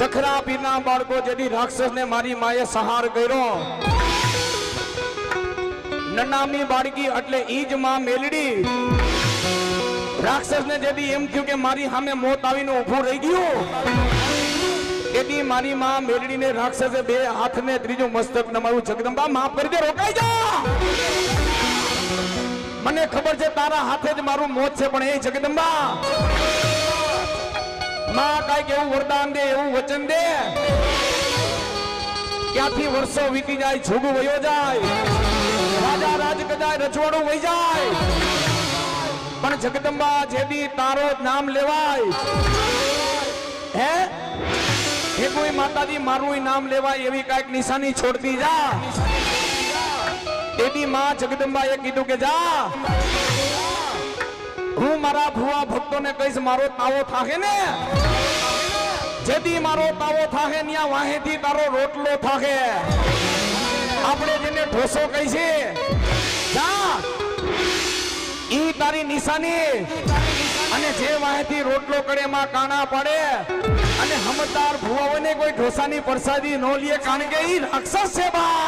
જખરા પીરના બાળકો જેથી રાક્ષસને મારી માએ સહાર કર્યો. નનામી બાળકી એટલે ઈજમાં મેલડી. રાક્ષસને જેથી એમ થયું કે મારી સામે મોત આવીને ઊભું રહી ગયું તેથી મારી માં મેલડીને રાક્ષસે બે હાથને ત્રીજું મસ્તક નમાયું. જગદંબા માફ કરી દે રોકાઈ જા! મને ખબર છે તારા હાથે જ મારું મોત છે, પણ એ જગદંબા માં કાંઈક એવું વરદાન દે, એવું વચન દે. ક્યાંથી વર્ષો વીતી જાય છોગું વયો જાય. રાજા રાજ ગજાય રજવાડું વહી જાય. પણ જગદંબા જેદી તારો નામ લેવાય. હે? હે કોઈ માતાજી મારું નામ લેવાય એવી કાંઈક નિશાની છોડતી જા. એની માં જગદંબાએ કીધું કે જા. હું મારા ભુવા ભક્તોને કહીશ, મારો તાવો થાહે ને? જેથી મારો તાવો થાહે, ન્યા વાહેથી તારો રોટલો થાહે. આપણે જેને ઢોસો કહી છે, જા, ઈ તારી નિશાની. અને જે વાહેથી રોટલો કરે, એમાં કાણા પડે. અને સમજદાર ભુવાઓને કોઈ ઢોસાની પ્રસાદી ન લે, કારણ કે ઈ રાક્ષસ છે બા.